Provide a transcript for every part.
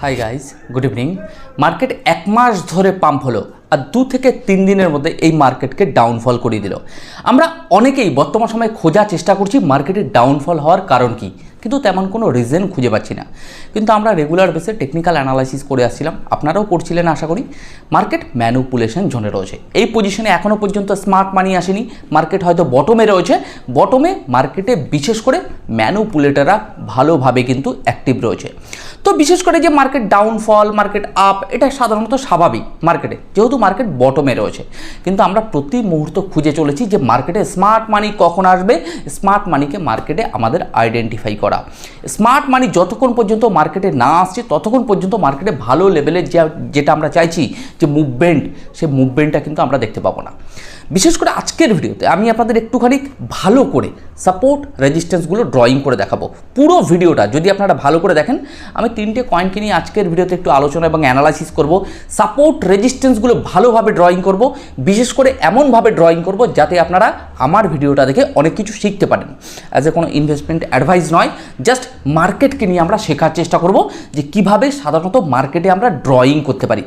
Hi guys good evening market এক মাস ধরে পাম্প হলো আর দু থেকে তিন দিনের মধ্যে এই মার্কেটকে ডাউনফল করিয়ে দিল। আমরা অনেকেই বর্তমান সময়ে খোঁজার চেষ্টা করছি মার্কেটের ডাউনফল হওয়ার কারণ কি? কিন্তু তেমন কোনো রিজন খুঁজে পাচ্ছি না। কিন্তু আমরা রেগুলার বেসে টেকনিক্যাল অ্যানালাইসিস করে আসছিলাম। আপনারাও করছিলেন আশা করি। মার্কেট ম্যানুপুলেশন জোনে রয়েছে। এই পজিশনে এখনও পর্যন্ত স্মার্ট মানি আসেনি। মার্কেট হয়তো বটমে রয়েছে। বটমে মার্কেটে বিশেষ করে ম্যানুপুলেটাররা ভালোভাবে কিন্তু অ্যাক্টিভ রয়েছে। তো বিশেষ করে যে মার্কেট ডাউনফল মার্কেট আপ এটা সাধারণত স্বাভাবিক মার্কেটে যেহেতু মার্কেট বটমে রয়েছে। কিন্তু আমরা প্রতি মুহূর্ত খুঁজে চলেছি যে মার্কেটে স্মার্ট মানি কখন আসবে। স্মার্ট মানিকে মার্কেটে আমাদের আইডেন্টিফাই করা স্মার্ট মানি যতক্ষণ পর্যন্ত মার্কেটে না আসছে, ততক্ষণ পর্যন্ত মার্কেটে ভালো লেভেলের যেটা আমরা চাইছি, যে মুভমেন্ট সেই মুভমেন্টটা কিন্তু আমরা দেখতে পাবো না। বিশেষ করে আজকের ভিডিওতে আমি আপনাদের একটুখানি ভালো করে সাপোর্ট রেজিস্ট্যান্সগুলো ড্রয়িং করে দেখাবো। পুরো ভিডিওটা যদি আপনারা ভালো করে দেখেন, আমি তিনটে কয়েনকে নিয়ে আজকের ভিডিওতে একটু আলোচনা এবং অ্যানালাইসিস করব সাপোর্ট রেজিস্ট্যান্সগুলো ভালোভাবে ড্রয়িং করব, বিশেষ করে এমনভাবে ড্রয়িং করব যাতে আপনারা আমার ভিডিওটা দেখে অনেক কিছু শিখতে পারেন। অ্যাজ এ কোনো ইনভেস্টমেন্ট অ্যাডভাইস নয় জাস্ট মার্কেটকে নিয়ে আমরা শেখার চেষ্টা করব যে কীভাবে সাধারণত মার্কেটে আমরা ড্রয়িং করতে পারি।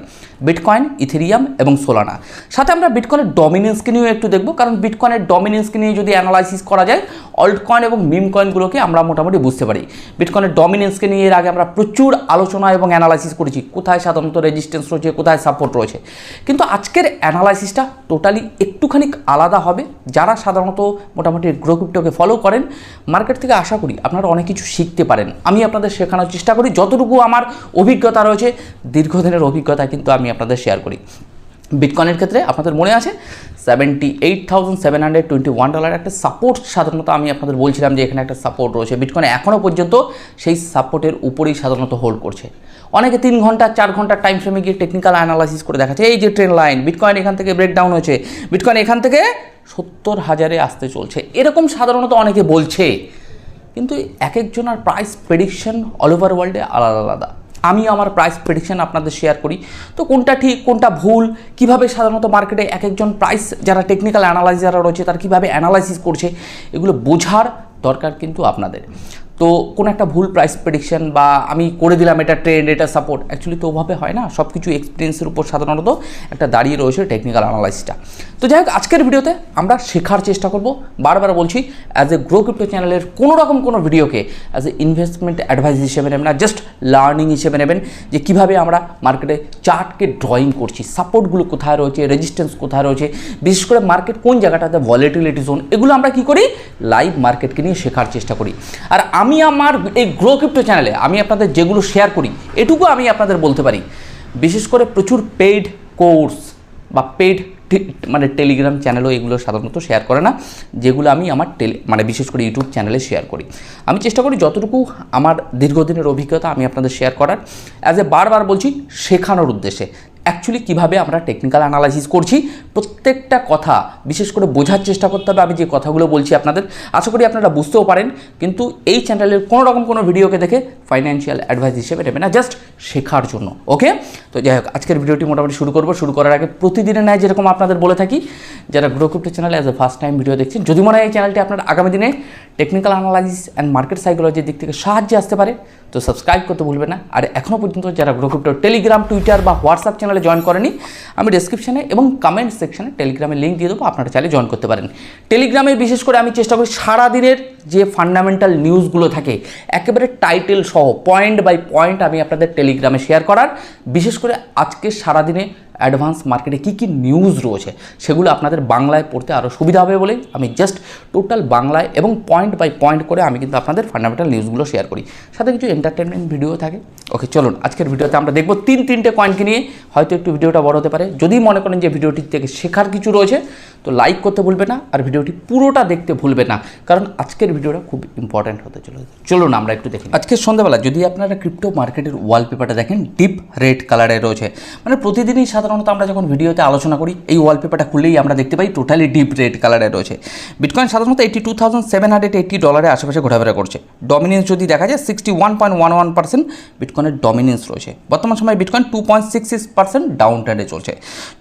বিটকয়েন ইথেরিয়াম এবং সোলানা সাথে আমরা বিটকয়েনের ডমিনেন্সকে নিয়েও একটু দেখব, কারণ বিটকয়েনের ডমিনেন্সকে নিয়ে যদি অ্যানালাইসিস করা যায় অল্ট কয়েন এবং মিম কয়েনগুলোকে আমরা মোটামুটি বুঝতে পারি। বিটকয়েনের ডমিনেন্সকে নিয়ে এর আগে আমরা প্রচুর আলোচনা এবং অ্যানালাইসিস করেছি, কোথায় সাধারণত রেজিস্ট্যান্স রয়েছে, কোথায় সাপোর্ট রয়েছে। কিন্তু আজকের অ্যানালাইসিসটা টোটালি একটুখানি আলাদা হবে। যারা সাধারণত মোটামুটি গ্রো ফলো করেন মার্কেট থেকে আশা করি আপনারা অনেক কিছু শিখতে পারেন। আমি আপনাদের শেখানোর চেষ্টা করি, যতটুকু আমার অভিজ্ঞতা রয়েছে, দীর্ঘদিনের অভিজ্ঞতা কিন্তু আমি আপনাদের শেয়ার করি। বিটকয়েনের ক্ষেত্রে আপনাদের মনে আছে seventy eight thousand seven hundred twenty one dollar একটা সাপোর্ট সাধারণত আমি আপনাদের বলছিলাম যে এখানে একটা সাপোর্ট রয়েছে। বিটকয়েন এখনও পর্যন্ত সেই সাপোর্টের উপরেই সাধারণত হোল্ড করছে। অনেকে তিন ঘণ্টা, চার ঘণ্টা টাইম ফ্রেমে গিয়ে টেকনিক্যাল অ্যানালাইসিস করে দেখাচ্ছে, এই যে ট্রেন লাইন বিটকয়েন এখান থেকে ব্রেকডাউন হয়েছে। বিটকয়েন এখান থেকে সত্তর হাজারে আসতে চলছে। এরকম সাধারণত অনেকে বলছে। কিন্তু এক একজনের প্রাইস প্রেডিকশন অল ওভার ওয়ার্ল্ডে আলাদা আলাদা। আমি আমার প্রাইস প্রেডিকশান আপনাদের শেয়ার করি। তো কোনটা ঠিক, কোনটা ভুল, কীভাবে সাধারণত মার্কেটে এক একজন প্রাইস যারা টেকনিক্যাল অ্যানালাইজাররা রয়েছে, তারা কীভাবে অ্যানালাইসিস করছে, এগুলো বোঝার দরকার কিন্তু আপনাদের। তো কোনো একটা ভুল প্রাইস প্রেডিকশন বা আমি করে দিলাম এটা ট্রেন্ড এটা সাপোর্ট অ্যাকচুয়ালি তো ওভাবে হয় না। সব কিছু এক্সপিরিয়েন্সের উপর সাধারণত একটা দাঁড়িয়ে রয়েছে টেকনিক্যাল অ্যানালাইসিসটা তো যাই হোক, আজকের ভিডিওতে আমরা শেখার চেষ্টা করব। বারবার বলছি অ্যাজ এ গ্রো ক্রিপ্টো চ্যানেলের কোনো রকম কোনো ভিডিওকে অ্যাজ এ ইনভেস্টমেন্ট অ্যাডভাইস হিসেবে নেবেন না জাস্ট লার্নিং হিসেবে নেবেন, যে কীভাবে আমরা মার্কেটে চার্টকে ড্রয়িং করছি সাপোর্টগুলো কোথায় রয়েছে রেজিস্ট্যান্স কোথায় রয়েছে, বিশেষ করে মার্কেট কোন জায়গাটাতে ভলিটিলিটি জোন এগুলো আমরা কী করি? লাইভ মার্কেটকে নিয়ে শেখার চেষ্টা করি। আর আমি আমার এই গ্রো ক্রিপ্টো চ্যানেলে আমি আপনাদের যেগুলো শেয়ার করি, এটুকু আমি আপনাদের বলতে পারি। বিশেষ করে প্রচুর পেইড কোর্স বা পেইড মানে টেলিগ্রাম চ্যানেলও এগুলো সাধারণত শেয়ার করে না, যেগুলো আমি আমার টেলি মানে বিশেষ করে ইউটিউব চ্যানেলে শেয়ার করি। আমি চেষ্টা করি যতটুকু আমার দীর্ঘদিনের অভিজ্ঞতা আমি আপনাদের শেয়ার করার। অ্যাজ এ বারবার বলছি, শেখানোর উদ্দেশ্যে। অ্যাকচুয়ালি কীভাবে আমরা টেকনিক্যাল অ্যানালাইসিস করছি, প্রত্যেকটা কথা বিশেষ করে বোঝার চেষ্টা করতে হবে, আমি যে কথাগুলো বলছি আপনাদের, আশা করি আপনারা বুঝতেও পারেন, কিন্তু এই চ্যানেলের কোনো রকম কোনো ভিডিওকে দেখে ফাইন্যান্সিয়াল অ্যাডভাইস হিসেবে নেবে না জাস্ট শেখার জন্য ওকে তো যাই হোক, আজকের ভিডিওটি মোটামুটি শুরু করব, শুরু করার আগে প্রতিদিনের ন্যায় যেরকম আপনাদের বলে থাকি, যারা grow channel as a first time video দেখছেন, যদি মনে হয় এই চ্যানেলটি আপনার আগামী দিনে টেকনিক্যাল অ্যানালাইসিস অ্যান্ড মার্কেট সাইকোলজির দিক থেকে সাহায্যে আসতে পারে তো সাবস্ক্রাইব করতে ভুলবে না। আর এখনও পর্যন্ত যারা গ্রুপটা টেলিগ্রাম টুইটার বা হোয়াটসঅ্যাপ চ্যানেলে জয়েন করেনি, আমি ডিসক্রিপশানে এবং কমেন্ট সেকশানে টেলিগ্রামের লিঙ্ক দিয়ে দেবো, আপনারা চাইলে জয়েন করতে পারেন। টেলিগ্রামে বিশেষ করে আমি চেষ্টা করি সারাদিনের যে ফান্ডামেন্টাল নিউজগুলো থাকে, একেবারে টাইটেল সহ পয়েন্ট বাই পয়েন্ট আমি আপনাদের টেলিগ্রামে শেয়ার করার। বিশেষ করে আজকে সারাদিনে অ্যাডভান্স মার্কেটে কী কী নিউজ রয়েছে, সেগুলো আপনাদের বাংলায় পড়তে আরও সুবিধা হবে বলেই আমি জাস্ট টোটাল বাংলায় এবং পয়েন্ট বাই পয়েন্ট করে আমি কিন্তু আপনাদের ফান্ডামেন্টাল নিউজগুলো শেয়ার করি। সাথে কিছু এন্টারটেনমেন্ট ভিডিও থাকে। ওকে চলুন, আজকের ভিডিওতে আমরা দেখব তিন তিনটে কয়েনকে নিয়ে, হয়তো একটু ভিডিওটা বড় হতে পারে। যদি মনে করেন যে ভিডিওটির থেকে শেখার কিছু রয়েছে, তো লাইক করতে ভুলবে না আর ভিডিওটি পুরোটা দেখতে ভুলবে না, কারণ আজকের ভিডিওটা খুব ইম্পর্ট্যান্ট হতে চলেছে। চলুন, আমরা একটু দেখি আজকের সন্ধ্যাবেলা যদি আপনারা ক্রিপ্টো মার্কেটের ওয়ালপেপারটা দেখেন ডিপ রেড কালারে রয়েছে। মানে প্রতিদিনই সাধারণত আমরা যখন ভিডিওতে আলোচনা করি, এই ওয়ালপেপারটা খুললেই আমরা দেখতে পাই টোটালি ডিপ রেড কালারে রয়েছে। বিটকয়েন সাধারণত eighty two thousand seven hundred eighty ডলারের আশেপাশে ঘোরাফেরা করছে। ডমিনেন্স যদি দেখা যায় sixty one point one one percent বিটকয়েনের dominance রয়েছে। বর্তমান সময়ে bitcoin two point six six percent down ট্রেন্ডে চলছে।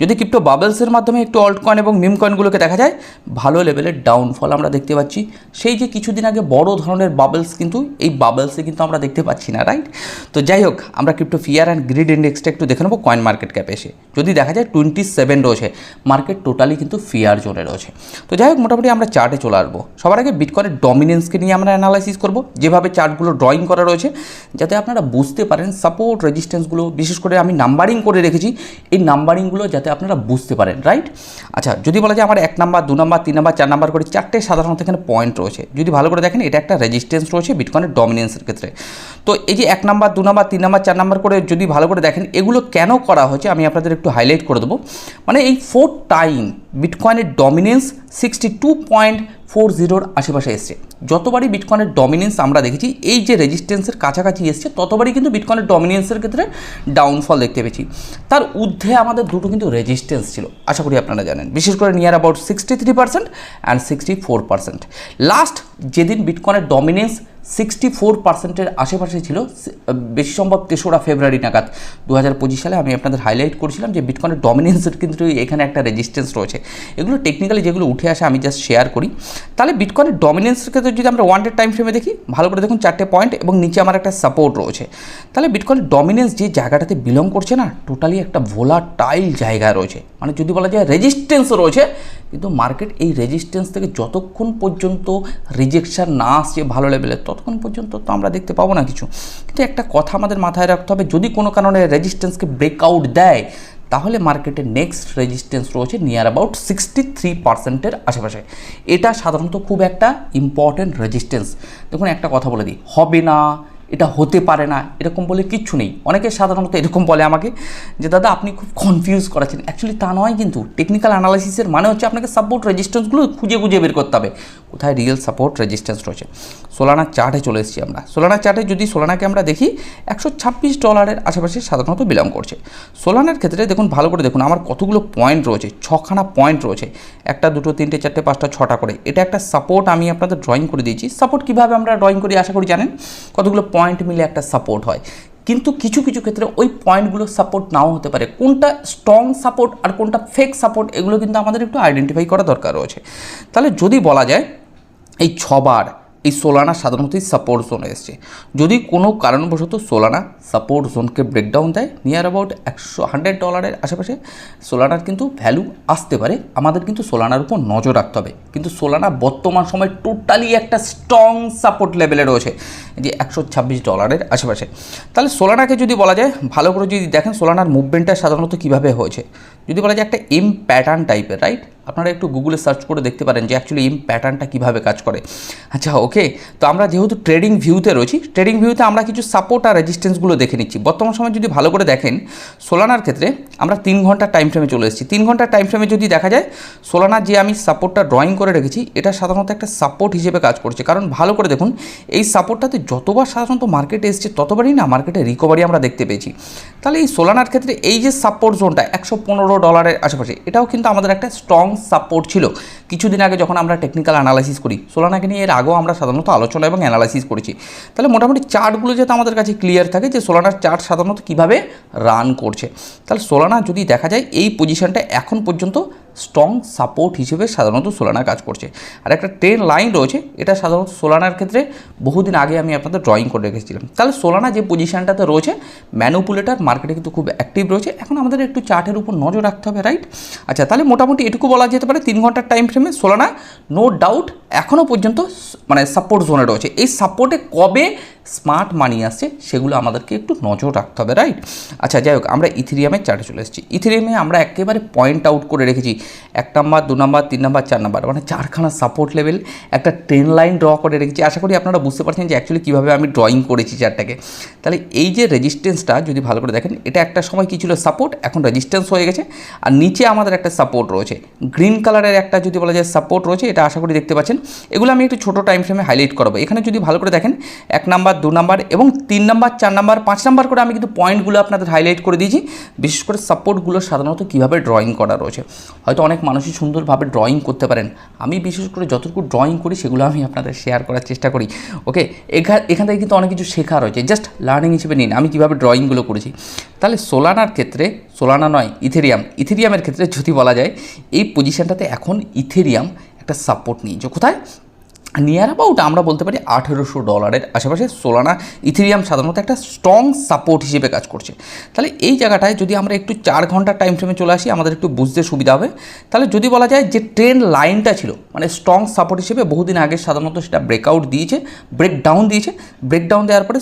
যদি ক্রিপ্টো বাবলসের মাধ্যমে একটু অল্ট কয়েন এবং মিম কয়েনগুলোকে দেখা যায়, ভালো লেভেলের ডাউনফল আমরা দেখতে পাচ্ছি। সেই যে কিছুদিন আগে বড় ধরনের বাবলস কিন্তু, এই বাবলসে কিন্তু আমরা দেখতে পাচ্ছি না রাইট তো যাই হোক, আমরা ক্রিপ্টো ফিয়ার অ্যান্ড গ্রিড ইন্ডেক্সটা একটু দেখে নেব কয়েন মার্কেট ক্যাপে এসে। যদি দেখা যায় টোয়েন্টি সেভেন রয়েছে মার্কেট টোটালি কিন্তু ফিয়ার জোনে রয়েছে। তো যাই হোক, মোটামুটি আমরা চার্টে চলে আসব। সবার আগে বিটকয়েনের ডমিনেন্সকে নিয়ে আমরা অ্যানালাইসিস করব। যেভাবে চার্টগুলো ড্রয়িং করা রয়েছে, যাতে আপনারা বুঝতে পারেন সাপোর্ট রেজিস্ট্যান্সগুলো বিশেষ করে আমি নাম্বারিং করে রেখেছি, এই নাম্বারিংগুলো যাতে আপনারা বুঝতে পারেন রাইট আচ্ছা যদি বলা যায় আমার এক নাম্বার দু নাম্বার তিন নাম্বার চার নাম্বার করে চারটে সাধারণত এখানে পয়েন্ট রয়েছে। যদি ভালো করে দেখেন, এটা একটা রেজিস্ট্যান্স রয়েছে বিটকয়েনের ডমিনেন্সের ক্ষেত্রে। তো এই যে এক নাম্বার দু নাম্বার তিন নাম্বার চার নাম্বার করে যদি ভালো করে দেখেন, এগুলো কেন করা হয়েছে, আমি আপনাদের একটু হাইলাইট করে দেবো। মানে এই four time বিটকয়েনের dominance sixty two point four জিরোর আশেপাশে এসছে। যতবারই বিটকয়েনের ডমিনেন্স আমরা দেখেছি, এই যে রেজিস্ট্যান্সের কাছাকাছি এসছে, ততবারই কিন্তু বিটকয়েনের ডমিনেন্সের ক্ষেত্রে ডাউনফল দেখতে পেয়েছি। তার ঊর্ধ্বে আমাদের দুটো কিন্তু রেজিস্ট্যান্স ছিল, আশা করি আপনারা জানেন। বিশেষ করে near about sixty three percent and sixty four percent last যেদিন বিটকয়েনের ডমিনেন্স সিক্সটি ফোর পার্সেন্টের আশেপাশে ছিল বেশি সম্ভব তেসরা ফেব্রুয়ারি নাগাদ। দু হাজার পঁচিশ সালে আমি আপনাদের হাইলাইট করেছিলাম যে বিটকয়েনের ডমিনেন্সের কিন্তু এখানে একটা রেজিস্ট্যান্স রয়েছে। এগুলো টেকনিক্যালি যেগুলো উঠে আসে আমি জাস্ট শেয়ার করি। তাহলে বিটকয়েনের ডমিনেন্সের ক্ষেত্রে যদি আমরা ওয়ান ডে টাইম ফ্রেমে দেখি, ভালো করে দেখুন চারটে পয়েন্ট এবং নিচে আমার একটা সাপোর্ট রয়েছে। তাহলে বিটকয়েনের ডমিনেন্স যে জায়গাটাতে বিলং করছে না টোটালি একটা ভোলাটাইল জায়গা রয়েছে। মানে যদি বলা যায় রেজিস্ট্যান্সও রয়েছে, কিন্তু মার্কেট এই রেজিস্ট্যান্স থেকে যতক্ষণ পর্যন্ত রিজেকশন না আসছে ভালো লেভেলের ততক্ষণ পর্যন্ত তো আমরা দেখতে পাবো না কিছু। কিন্তু একটা কথা আমাদের মাথায় রাখতে হবে, যদি কোনো কারণে রেজিস্ট্যান্সকে ব্রেকআউট দেয়, তাহলে মার্কেটে নেক্সট রেজিস্ট্যান্স রয়েছে নিয়ার অ্যাবাউট সিক্সটি থ্রি পার্সেন্টের আশেপাশে। এটা সাধারণত খুব একটা ইম্পর্ট্যান্ট রেজিস্ট্যান্স দেখুন, একটা কথা বলে দিই, হবে না, এটা হতে পারে না, এরকম বলে কিচ্ছু নেই। অনেকে সাধারণত এরকম বলে আমাকে যে, দাদা, আপনি খুব কনফিউজ করাচ্ছেন। অ্যাকচুয়ালি তা নয় কিন্তু টেকনিক্যাল অ্যানালাইসিসের মানে হচ্ছে আপনাকে সাপোর্ট রেজিস্ট্যান্সগুলো খুঁজে খুঁজে বের করতে হবে। কোথায় রিয়েল সাপোর্ট রেজিস্ট্যান্স রয়েছে? সোলানার চার্টে চলে এসেছি আমরা। সোলানার চার্টে যদি সোলানাকে আমরা দেখি, একশো ছাব্বিশ ডলারের আশেপাশে সাধারণত বিলং করছে। সোলানার ক্ষেত্রে দেখুন, ভালো করে দেখুন, আমার কতগুলো পয়েন্ট রয়েছে, ছখানা পয়েন্ট রয়েছে। একটা, দুটো, তিনটে, চারটে, পাঁচটা, ছটা করে। এটা একটা সাপোর্ট আমি আপনাদের ড্রয়িং করে দিয়েছি। সাপোর্ট কীভাবে আমরা ড্রয়িং করি আশা করি জানেন? কতগুলো পয়েন্ট মিলে একটা সাপোর্ট হয়। কিন্তু কিছু কিছু ক্ষেত্রে ওই পয়েন্টগুলো সাপোর্ট নাও হতে পারে। কোনটা স্ট্রং সাপোর্ট আর কোনটা ফেক সাপোর্ট এগুলো কিন্তু আমাদের একটু আইডেন্টিফাই করা দরকার রয়েছে। তাহলে যদি বলা যায় এই ছবার এই সোলানা সাধারণতই সাপোর্ট জোনে এসছে। যদি কোনো কারণবশত সোলানা সাপোর্ট জোনকে ব্রেকডাউন দেয় নিয়ার অ্যাবাউট একশো হান্ড্রেড ডলারের আশেপাশে সোলানার কিন্তু ভ্যালু আসতে পারে। আমাদের কিন্তু সোলানার উপর নজর রাখতে হবে। কিন্তু সোলানা বর্তমান সময় টোটালি একটা স্ট্রং সাপোর্ট লেভেলে রয়েছে যে একশো ছাব্বিশ ডলারের আশেপাশে। তাহলে সোলানাকে যদি বলা যায়, ভালো করে যদি দেখেন সোলানার মুভমেন্টটা সাধারণত কীভাবে হয়েছে? যদি বলা যায় একটা এম প্যাটার্ন টাইপের রাইট আপনারা একটু গুগলে সার্চ করে দেখতে পারেন যে অ্যাকচুয়ালি এম প্যাটার্নটা কীভাবে কাজ করে। আচ্ছা ওকে তো আমরা যেহেতু ট্রেডিং ভিউতে রয়েছি ট্রেডিং ভিউতে আমরা কিছু সাপোর্ট আর রেজিস্ট্যান্সগুলো দেখে নিচ্ছি। বর্তমান সময় যদি ভালো করে দেখেন সোলানার ক্ষেত্রে আমরা তিন ঘণ্টার টাইম ফ্রেমে চলে এসেছি। তিন ঘণ্টার টাইম ফ্রেমে যদি দেখা যায় সোলানার যে আমি সাপোর্টটা ড্রয়িং করে রেখেছি, এটা সাধারণত একটা সাপোর্ট হিসেবে কাজ করছে। কারণ ভালো করে দেখুন, এই সাপোর্টটাতে যতবার সাধারণত মার্কেটে এসছে, ততবারই না মার্কেটে রিকভারি আমরা দেখতে পেয়েছি। তাহলে এই সোলানার ক্ষেত্রে এই যে সাপোর্ট জোনটা একশো পনেরো ডলারের আশেপাশে। এটাও কিন্তু আমাদের একটা স্ট্রং সাপোর্ট ছিল। কিছুদিন আগে যখন আমরা টেকনিক্যাল অ্যানালাইসিস করি সোলানাকে নিয়ে এর আগেও আমরা সাধারণত আলোচনা এবং অ্যানালাইসিস করেছি। তাহলে মোটামুটি চার্টগুলো যাতে আমাদের কাছে ক্লিয়ার থাকে যে সোলানার চার্ট সাধারণত কীভাবে রান করছে। তাহলে সোলানা যদি দেখা যায়, এই পজিশনটা এখন পর্যন্ত স্ট্রং সাপোর্ট হিসেবে সাধারণত সোলানা কাজ করছে। আর একটা ট্রেন লাইন রয়েছে, এটা সাধারণত সোলানার ক্ষেত্রে বহুদিন আগে আমি আপনাদের ড্রয়িং করে রেখেছিলাম। তাহলে সোলানা যে পজিশানটাতে রয়েছে ম্যানুপুলেটার মার্কেটে কিন্তু খুব অ্যাক্টিভ রয়েছে। এখন আমাদের একটু চার্টের উপর নজর রাখতে হবে রাইট আচ্ছা তাহলে মোটামুটি এটুকু বলা যেতে পারে, তিন ঘণ্টার টাইম ফ্রেমে সোলানা নো ডাউট এখনও পর্যন্ত মানে সাপোর্ট জোনে রয়েছে। এই সাপোর্টে কবে স্মার্ট মানি আসছে সেগুলো আমাদেরকে একটু নজর রাখতে হবে রাইট আচ্ছা যাই হোক, আমরা ইথিরিয়ামের চার্টে চলে এসেছি। ইথিরিয়ামে আমরা একেবারে পয়েন্ট আউট করে রেখেছি। এক নাম্বার দু নাম্বার তিন নাম্বার চার নাম্বার মানে চারখানা সাপোর্ট লেভেল একটা ট্রেন লাইন ড্র করে রেখেছি। আশা করি আপনারা বুঝতে পারছেন যে অ্যাকচুয়ালি কীভাবে আমি ড্রয়িং করেছি চারটাকে তাহলে এই যে রেজিস্ট্যান্সটা যদি ভালো করে দেখেন, এটা একটা সময় কী ছিল সাপোর্ট এখন রেজিস্ট্যান্স হয়ে গেছে। আর নিচে আমাদের একটা সাপোর্ট রয়েছে। গ্রিন কালারের একটা যদি বলা যায় সাপোর্ট রয়েছে, এটা আশা করি দেখতে পাচ্ছেন। এগুলো আমি একটু ছোটো টাইম ফ্রেমে হাইলাইট করব। এখানে যদি ভালো করে দেখেন, এক নাম্বার দু নাম্বার এবং তিন নাম্বার চার নাম্বার পাঁচ নাম্বার করে আমি কিন্তু পয়েন্টগুলো আপনাদের হাইলাইট করে দিয়েছি। বিশেষ করে সাপোর্টগুলো সাধারণত কীভাবে ড্রয়িং করা রয়েছে। হয়তো অনেক মানুষই সুন্দরভাবে ড্রয়িং করতে পারেন। আমি বিশেষ করে যতটুকু ড্রয়িং করি, সেগুলো আমি আপনাদের শেয়ার করার চেষ্টা করি। ওকে এখান থেকে কিন্তু অনেক কিছু শেখা রয়েছে। জাস্ট লার্নিং হিসেবে নিন। আমি কীভাবে ড্রয়িংগুলো করেছি। তাহলে সোলানার ক্ষেত্রে সোলানা নয় ইথেরিয়াম ইথেরিয়ামের ক্ষেত্রে যদি বলা যায়, এই পজিশনটাতে এখন ইথেরিয়াম একটা সাপোর্ট নিয়েছে কোথায়? নিয়ার অ্যাবাউট আমরা বলতে পারি আঠেরোশো ডলারের আশেপাশে সোলানা ইথেরিয়াম সাধারণত একটা স্ট্রং সাপোর্ট হিসেবে কাজ করছে। তাহলে এই জায়গাটায় যদি আমরা একটু চার ঘণ্টার টাইম ফ্রেমে চলে আসি, আমাদের একটু বুঝতে সুবিধা হবে। তাহলে যদি বলা যায় যে ট্রেন লাইনটা ছিল মানে স্ট্রং সাপোর্ট হিসেবে বহুদিন আগে সাধারণত সেটা ব্রেকআউট দিয়েছে ব্রেক ডাউন দিয়েছে। ব্রেক ডাউন দেওয়ার পরে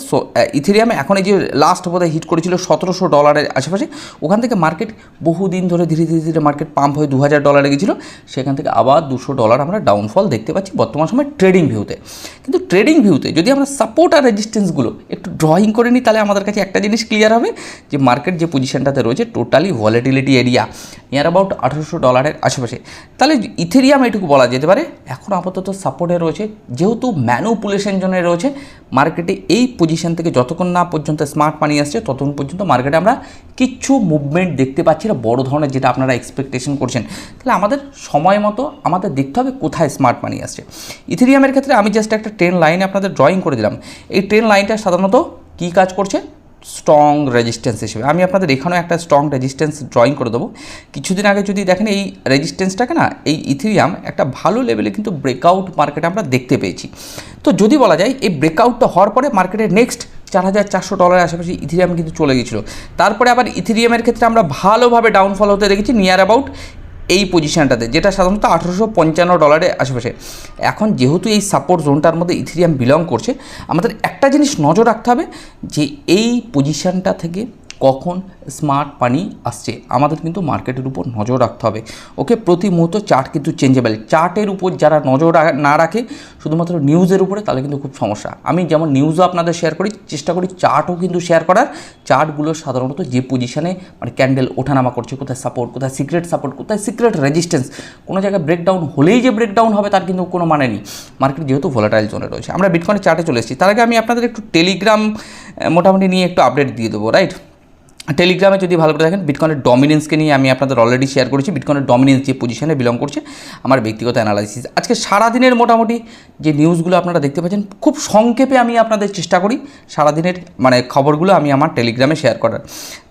ইথেরিয়ামে এখন এই যে লাস্ট বোধহয় হিট করেছিল সতেরোশো ডলারের আশেপাশে, ওখান থেকে মার্কেট বহুদিন ধরে ধীরে ধীরে ধীরে মার্কেট পাম্প হয়ে দু হাজার ডলারে গেছিল। সেখান থেকে আবার দুশো ডলার আমরা ডাউনফল দেখতে পাচ্ছি। বর্তমান সময় ট্রেডিং ভিউতে কিন্তু ট্রেডিং ভিউতে যদি আমরা সাপোর্ট আর রেজিস্ট্যান্সগুলো একটু ড্রয়িং করে নিই, তাহলে আমাদের কাছে একটা জিনিস ক্লিয়ার হবে, যে মার্কেট যে পজিশনটাতে রয়েছে totally volatility area near about আঠেরোশো ডলারের আশেপাশে। তাহলে ইথেরিয়াম এটুকু বলা যেতে পারে, এখন আপাতত সাপোর্টে রয়েছে, যেহেতু ম্যানুপুলেশন জন্য রয়েছে মার্কেটে এই পজিশন থেকে যতক্ষণ না পর্যন্ত স্মার্ট মানি আসছে, ততক্ষণ পর্যন্ত মার্কেটে আমরা কিচ্ছু মুভমেন্ট দেখতে পাচ্ছি না, বড়ো ধরনের যেটা আপনারা এক্সপেকটেশন করছেন। তাহলে আমাদের সময় মতো আমাদের দেখতে হবে কোথায় স্মার্ট মানি আসছে। ইথেরিয়ামের ক্ষেত্রে আমি জাস্ট একটা ট্রেন লাইনে আপনাদের ড্রয়িং করে দিলাম। এই ট্রেন লাইনটা সাধারণত কী কাজ করছে? স্ট্রং রেজিস্ট্যান্স হিসেবে। আমি আপনাদের এখানেও একটা স্ট্রং রেজিস্ট্যান্স ড্রয়িং করে দেবো। কিছুদিন আগে যদি দেখেন এই রেজিস্ট্যান্সটাকে না, এই ইথিরিয়াম একটা ভালো লেভেলে কিন্তু ব্রেকআউট মার্কেটে আমরা দেখতে পেয়েছি। তো যদি বলা যায়, এই ব্রেকআউটটা হওয়ার পরে মার্কেটের নেক্সট চার হাজার চারশো ডলারের আশেপাশে ইথিরিয়াম কিন্তু চলে গেছিল তারপরে আবার ইথিরিয়ামের ক্ষেত্রে আমরা ভালোভাবে ডাউনফল হতে দেখেছি নিয়ার অ্যাবাউট এই পজিশানটাতে যেটা সাধারণত আঠেরোশো পঞ্চান্ন ডলারের আশেপাশে এখন যেহেতু এই সাপোর্ট জোনটার মধ্যে ইথিরিয়াম বিলং করছে, আমাদের একটা জিনিস নজর রাখতে হবে যে এই পজিশানটা থেকে কখন স্মার্ট পানি আসছে? আমাদের কিন্তু মার্কেটের উপর নজর রাখতে হবে। ওকে প্রতি মুহূর্ত চার্ট কিন্তু চেঞ্জেবল চার্টের উপর যারা নজর না রাখে, শুধুমাত্র নিউজের উপরে তাহলে কিন্তু খুব সমস্যা। আমি যেমন নিউজও আপনাদের শেয়ার করি, চেষ্টা করি চার্টও কিন্তু শেয়ার করার। চার্টগুলো সাধারণত যে পজিশনে মানে ক্যান্ডেল ওঠানামা করছে, কোথায় সাপোর্ট কোথায় সিক্রেট সাপোর্ট কোথায় সিক্রেট রেজিস্ট্যান্স কোনো জায়গায় ব্রেকডাউন হলেই যে ব্রেকডাউন হবে তার কিন্তু কোনো মানে নেই। মার্কেট যেহেতু ভোলাটাইল জোনে রয়েছে। আমরা বিটকয়েনের চার্টে চলে এসেছি। তার আগে আমি আপনাদের একটু টেলিগ্রাম মোটামুটি নিয়ে একটু আপডেট দিয়ে দেবো রাইট টেলিগ্রামে যদি ভালো করে দেখেন বিটকয়েনের ডমিনেন্সকে নিয়ে আমি আপনাদের অলরেডি শেয়ার করেছি। বিটকয়েনের ডমিনেন্স যে পজিশনে বিলং করছে, আমার ব্যক্তিগত অ্যানালাইসিস আজকে সারাদিনের মোটামুটি যে নিউজগুলো আপনারা দেখতে পাচ্ছেন, খুব সংক্ষেপে আমি আপনাদের চেষ্টা করি সারাদিনের মানে খবরগুলো আমি আমার টেলিগ্রামে শেয়ার করার।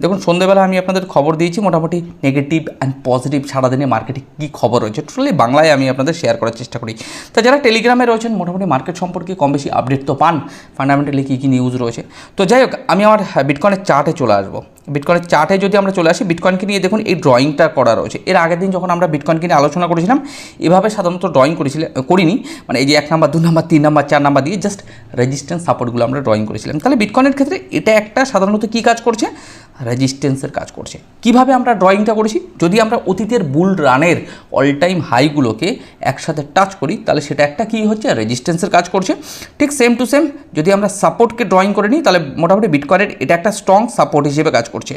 দেখুন, সন্ধ্যেবেলা আমি আপনাদের খবর দিয়েছি, মোটামুটি নেগেটিভ অ্যান্ড পজিটিভ সারাদিনে মার্কেটে কী খবর রয়েছে টোটালি বাংলায় আমি আপনাদের শেয়ার করার চেষ্টা করি। তা যারা টেলিগ্রামে রয়েছেন, মোটামুটি মার্কেট সম্পর্কে কম বেশি আপডেট তো পান ফান্ডামেন্টালি কী কী নিউজ রয়েছে। তো যাই হোক, আমি আমার বিটকয়েনের চার্টে চলে আসব। বিটকয়েনের চার্টে যদি আমরা চলে আসি বিটকয়েনকে নিয়ে দেখুন, এই ড্রয়িংটা করা রয়েছে। এর আগের দিন যখন আমরা বিটকয়েনকে নিয়ে আলোচনা করেছিলাম, এভাবে সাধারণত ড্রয়িং করেছিলাম করিনি মানে এই যে এক দু নাম্বার, তিন নাম্বার, চার নাম্বার দিয়ে জাস্ট রেজিস্ট্যান্স সাপোর্টগুলো আমরা ড্রয়িং করেছিলাম। তাহলে বিটকয়েনের ক্ষেত্রে এটা একটা সাধারণত কী কাজ করছে? রেজিস্ট্যান্সের কাজ করছে। কীভাবে আমরা ড্রয়িংটা করেছি? যদি আমরা অতীতের বুল রানের অল টাইম হাইগুলোকে একসাথে টাচ করি, তাহলে সেটা একটা কী হচ্ছে? রেজিস্ট্যান্সের কাজ করছে। ঠিক সেম টু সেম যদি আমরা সাপোর্টকে ড্রয়িং করে নিই, তাহলে মোটামুটি বিটকয়েনের এটা একটা স্ট্রং সাপোর্ট হিসেবে কাজ করছে।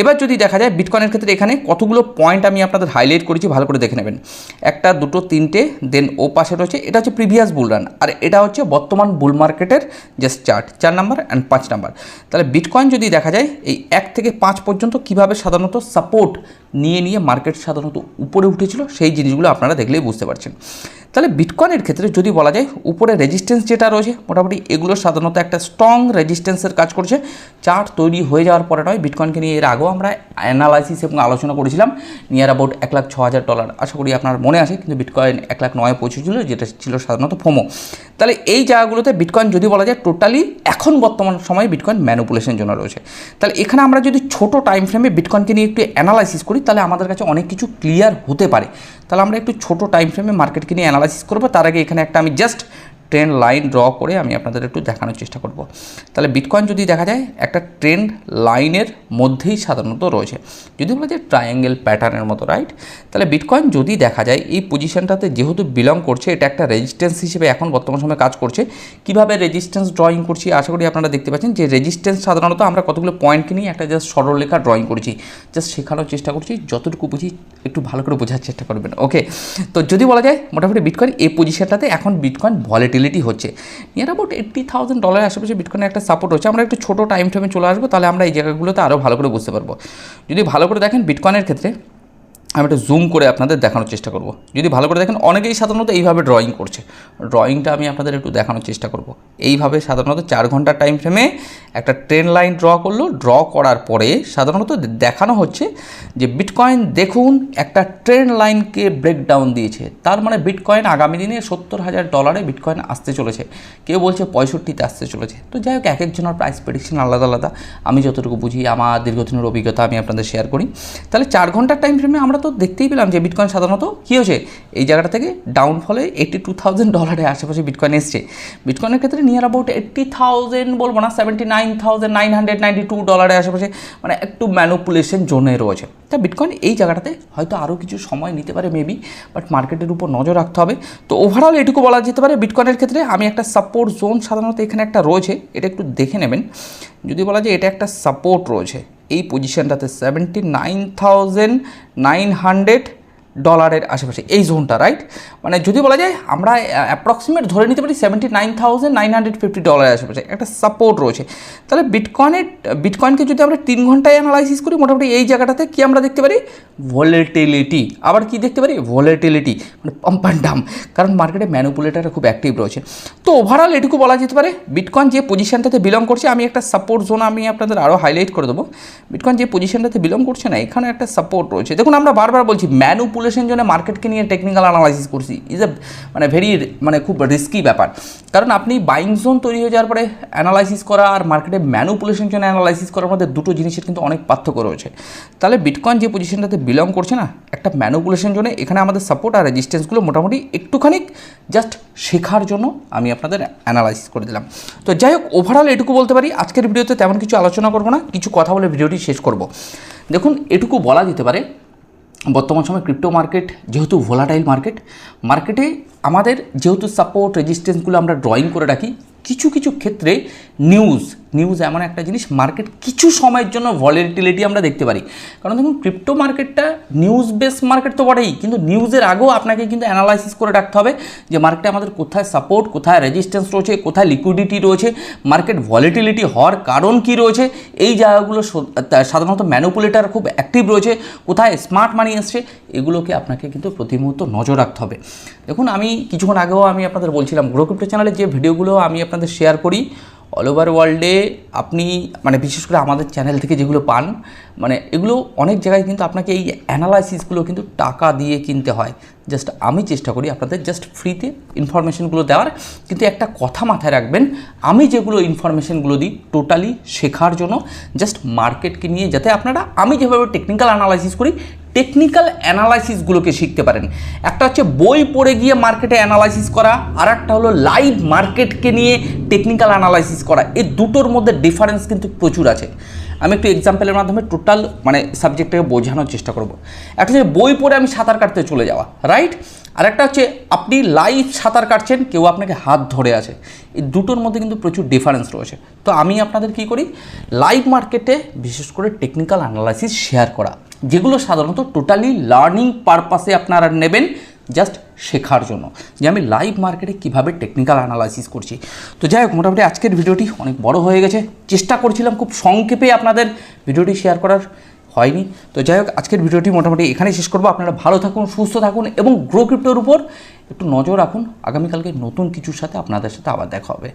এবার যদি দেখা যায় বিটকয়েনের ক্ষেত্রে এখানে কতগুলো পয়েন্ট আমি আপনাদের হাইলাইট করেছি, ভালো করে দেখে নেবেন। একটা, দুটো, তিনটে দেন ও পাশে রয়েছে, এটা হচ্ছে প্রিভিয়াস বুল রান আর এটা হচ্ছে বর্তমান বুল মার্কেটের জাস্ট চার্ট চার নাম্বার অ্যান্ড পাঁচ নাম্বার তাহলে বিটকয়েন যদি দেখা যায়, এই এক থেকে পাঁচ পর্যন্ত কীভাবে সাধারণত সাপোর্ট নিয়ে নিয়ে মার্কেট সাধারণত উপরে উঠেছিল, সেই জিনিসগুলো আপনারা দেখলেই বুঝতে পারছেন। তাহলে বিটকয়েনের ক্ষেত্রে যদি বলা যায়, উপরে রেজিস্ট্যান্স যেটা রয়েছে, মোটামুটি এগুলো সাধারণত একটা স্ট্রং রেজিস্ট্যান্সের কাজ করছে। চার্ট তৈরি হয়ে যাওয়ার পরে নয় বিটকয়েনকে নিয়ে এর আগেও আমরা অ্যানালাইসিস এবং আলোচনা করেছিলাম। নিয়ার অ্যাবাউট এক লাখ ছ হাজার ডলার আশা করি আপনার মনে আছে, কিন্তু বিটকয়েন এক লাখ নয় পৌঁছেছিল যেটা ছিল সাধারণত ফোমো তাহলে এই জায়গাগুলোতে বিটকয়েন যদি বলা যায় টোটালি এখন বর্তমান সময়ে বিটকয়েন ম্যানুপুলেশন জন্য রয়েছে। তাহলে এখানে আমরা যদি ছোট টাইম ফ্রেমে বিটকয়েনকে নিয়ে একটু অ্যানালাইসিস করি, তাহলে আমাদের কাছে অনেক কিছু ক্লিয়ার হতে পারে। তাহলে আমরা একটু ছোট টাইম ফ্রেমে মার্কেটকে নিয়ে অ্যানালাইসিস করব। তার আগে এখানে একটা আমি জাস্ট ট্রেন্ড লাইন ড্র করে আমি আপনাদের একটু দেখানোর চেষ্টা করব। তাহলে বিটকয়েন যদি দেখা যায়, একটা ট্রেন্ড লাইনের মধ্যেই সাধারণত রয়েছে। যদি বলা যায় ট্রায়াঙ্গেল প্যাটার্নের মতো রাইট তাহলে বিটকয়েন যদি দেখা যায়, এই পজিশনটাতে যেহেতু বিলং করছে, এটা একটা রেজিস্ট্যান্স হিসেবে এখন বর্তমান সময়ে কাজ করছে। কীভাবে রেজিস্ট্যান্স ড্রয়িং করছি? আশা করি আপনারা দেখতে পাচ্ছেন যে রেজিস্ট্যান্স সাধারণত আমরা কতগুলো পয়েন্টকে নিয়ে একটা জাস্ট সরলরেখা ড্রয়িং করেছি। জাস্ট শেখানোর চেষ্টা করছি, যতটুকু বুঝি একটু ভালো করে বোঝার চেষ্টা করবেন ওকে তো যদি বলা যায়, মোটামুটি বিটকয়েন এই পজিশনটাতে এখন বিটকয়েন ভলিটিলিটি হচ্ছে। নিয়ার অ্যাবাউট এইট্টি থাউজেন্ড ডলারের আশেপাশে বিটকয়েনের একটা সাপোর্ট হচ্ছে। আমরা একটু ছোটো টাইম ফ্রেমে চলে আসব, তাহলে আমরা এই জায়গাগুলোতে আরও ভালো করে বুঝতে পারব। যদি ভালো করে দেখেন বিটকয়েনের ক্ষেত্রে আমি একটু জুম করে আপনাদের দেখানোর চেষ্টা করব। যদি ভালো করে দেখেন, অনেকেই সাধারণত এইভাবে ড্রয়িং করছে। ড্রয়িংটা আমি আপনাদের একটু দেখানোর চেষ্টা করব। এইভাবে সাধারণত চার ঘণ্টা টাইম ফ্রেমে একটা ট্রেন লাইন ড্র করল। ড্র করার পরে সাধারণত দেখানো হচ্ছে যে বিটকয়েন দেখুন, একটা ট্রেন লাইনকে ব্রেকডাউন দিয়েছে। তার মানে বিটকয়েন আগামী দিনে সত্তর হাজার ডলারে বিটকয়েন আসতে চলেছে। কেউ বলছে পঁয়ষট্টিতে আসতে চলেছে। তো যাই হোক এক একজনের প্রাইস প্রেডিকশন আলাদা আলাদা। আমি যতটুকু বুঝি, আমার দীর্ঘদিনের অভিজ্ঞতা আমি আপনাদের শেয়ার করি। তাহলে চার ঘণ্টার টাইম ফ্রেমে আমরা তো দেখতেই পেলাম যে বিটকয়েন সাধারণত কী হয়েছে? এই জায়গাটা থেকে ডাউনফলে এইট্টি টু থাউজেন্ড ডলারের আশেপাশে বিটকয়েন এসছে। বিটকয়েনের ক্ষেত্রে নিয়ার অ্যাবাউট এইট্টি থাউজেন্ড বলব না seventy nine thousand nine hundred ninety two ডলারের আশেপাশে মানে একটু ম্যানুপুলেশন জোনে রয়েছে। তা বিটকয়েন এই জায়গাটাতে হয়তো আরও কিছু সময় নিতে পারে মেবি বাট মার্কেটের উপর নজর রাখতে হবে। তো ওভারঅল এটুকু বলা যেতে পারে বিটকয়েনের ক্ষেত্রে আমি একটা সাপোর্ট জোন সাধারণত এখানে একটা রয়েছে, এটা একটু দেখে নেবেন। যদি বলা যায় এটা একটা সাপোর্ট রয়েছে এই পজিশানটাতে seventy nine thousand nine hundred ডলারের আশেপাশে, এই জোনটা রাইট মানে যদি বলা যায়, আমরা অ্যাপ্রক্সিমেট ধরে নিতে পারি seventy nine thousand nine hundred fifty ডলারের আশেপাশে, একটা সাপোর্ট রয়েছে। তাহলে বিটকয়েনের বিটকয়েনকে যদি আমরা তিন ঘন্টায় অ্যানালাইসিস করি, মোটামুটি এই জায়গাটাতে কি আমরা দেখতে পারি? ভোলেটিলিটি আবার কি দেখতে পারি? ভোলেটিলিটি মানে পাম্প অ্যান্ড ডাম কারণ মার্কেটে ম্যানুপুলেটাররা খুব অ্যাক্টিভ রয়েছে। তো ওভারঅল এটুকু বলা যেতে পারে বিটকয়েন যে পজিশনটাতে বিলং করছে, আমি একটা সাপোর্ট জোন আমি আপনাদের আরও হাইলাইট করে দেবো। বিটকয়েন যে পজিশনটাতে বিলং করছে না এখানে একটা সাপোর্ট রয়েছে। দেখুন, আমরা বারবার বলছি ম্যানুপুলেশন জন্য মার্কেটকে নিয়ে টেকনিক্যাল অ্যানালাইসিস করছি ইজ এ মানে ভেরি মানে খুব রিস্কি ব্যাপার। কারণ আপনি বাইং জোন তৈরি হয়ে যাওয়ার পরে অ্যানালাইসিস করা আর মার্কেটে ম্যানুপুলেশন জন্য অ্যানালাইসিস করার মধ্যে দুটো জিনিসের কিন্তু অনেক পার্থক্য রয়েছে। তাহলে বিটকয়েন যে পজিশনটাতে বিলং করছে না, একটা ম্যানুপুলেশন জন্য এখানে আমাদের সাপোর্ট আর রেজিস্ট্যান্সগুলো মোটামুটি একটুখানি জাস্ট শেখার জন্য আমি আপনাদের অ্যানালাইসিস করে দিলাম। তো যাই হোক ওভারঅল এটুকু বলতে পারি, আজকের ভিডিওতে তেমন কিছু আলোচনা করব না, কিছু কথা বলে ভিডিওটি শেষ করব। দেখুন, এটুকু বলা যেতে পারে বর্তমান সময় ক্রিপ্টো মার্কেট যেহেতু ভোলাটাইল মার্কেট মার্কেটে আমাদের যেহেতু সাপোর্ট রেজিস্ট্যান্সগুলো আমরা ড্রয়িং করে রাখি, কিছু কিছু ক্ষেত্রে নিউজ নিউজ এমন একটা জিনিস মার্কেট কিছু সময়ের জন্য ভলিটিলিটি আমরা দেখতে পারি। কারণ দেখুন ক্রিপ্টো মার্কেটটা নিউজ বেস মার্কেট তো বটেই, কিন্তু নিউজের আগেও আপনাকে কিন্তু অ্যানালাইসিস করে রাখতে হবে যে মার্কেটে আমাদের কোথায় সাপোর্ট কোথায় রেজিস্ট্যান্স রয়েছে, কোথায় লিকুইডিটি রয়েছে মার্কেট ভলিটিলিটি হওয়ার কারণ কি রয়েছে, এই জায়গাগুলো সাধারণত ম্যানুপুলেটার খুব অ্যাক্টিভ রয়েছে, কোথায় স্মার্ট মানি এসছে, এগুলোকে আপনাকে কিন্তু প্রতি মুহূর্ত নজর রাখতে হবে। দেখুন, আমি কিছুক্ষণ আগেও আমি আপনাদের বলছিলাম গ্রো চ্যানেলে যে ভিডিওগুলো আমি আপনাদের শেয়ার করি অল ওভার ওয়ার্ল্ডে আপনি মানে বিশেষ করে আমাদের চ্যানেল থেকে যেগুলো পান মানে এগুলো অনেক জায়গায় কিন্তু আপনাকে এই অ্যানালাইসিসগুলো কিন্তু টাকা দিয়ে কিনতে হয়। জাস্ট আমি চেষ্টা করি আপনাদের জাস্ট ফ্রিতে ইনফরমেশনগুলো দেওয়ার। কিন্তু একটা কথা মাথায় রাখবেন, আমি যেগুলো ইনফরমেশনগুলো দিই টোটালি শেখার জন্য জাস্ট মার্কেটকে নিয়ে, যাতে আপনারা, আমি যেভাবে টেকনিক্যাল অ্যানালাইসিস করি টেকনিক্যাল অ্যানালাইসিসগুলোকে শিখতে পারেন। একটা হচ্ছে বই পড়ে গিয়ে মার্কেটে অ্যানালাইসিস করা, আর একটা হলো লাইভ মার্কেটকে নিয়ে টেকনিক্যাল অ্যানালাইসিস করা। এই দুটোর মধ্যে ডিফারেন্স কিন্তু প্রচুর আছে। আমি একটু এক্সাম্পলের মাধ্যমে টোটাল মানে সাবজেক্টটাকে বোঝানোর চেষ্টা করব। একটা হচ্ছে বই পড়ে আমি সাঁতার কাটতে চলে যাওয়া রাইট আর একটা হচ্ছে আপনি লাইভ সাঁতার কাটছেন, কেউ আপনাকে হাত ধরে আছে। এই দুটোর মধ্যে কিন্তু প্রচুর ডিফারেন্স রয়েছে। তো আমি আপনাদের কি করি? লাইভ মার্কেটে বিশেষ করে টেকনিক্যাল অ্যানালাইসিস শেয়ার করা। যেগুলো সাধারণত টোটালি লার্নিং পারপাসে আপনারা নেবেন জাস্ট শেখার জন্য। যে আমি লাইভ মার্কেটে কীভাবে টেকনিক্যাল অ্যানালাইসিস করছি। তো যাই হোক, মোটামুটি আজকের ভিডিওটি অনেক বড় হয়ে গেছে। চেষ্টা করছিলাম খুব সংক্ষেপে আপনাদের ভিডিওটি শেয়ার করার, হয়নি। তো যাই হোক, আজকের ভিডিওটি মোটামুটি এখানেই শেষ করব। আপনারা ভালো থাকুন, সুস্থ থাকুন এবং গ্রো ক্রিপ্টোর উপর একটু নজর রাখুন। আগামীকালকে নতুন কিছুর সাথে আপনাদের সাথে আবার দেখা হবে।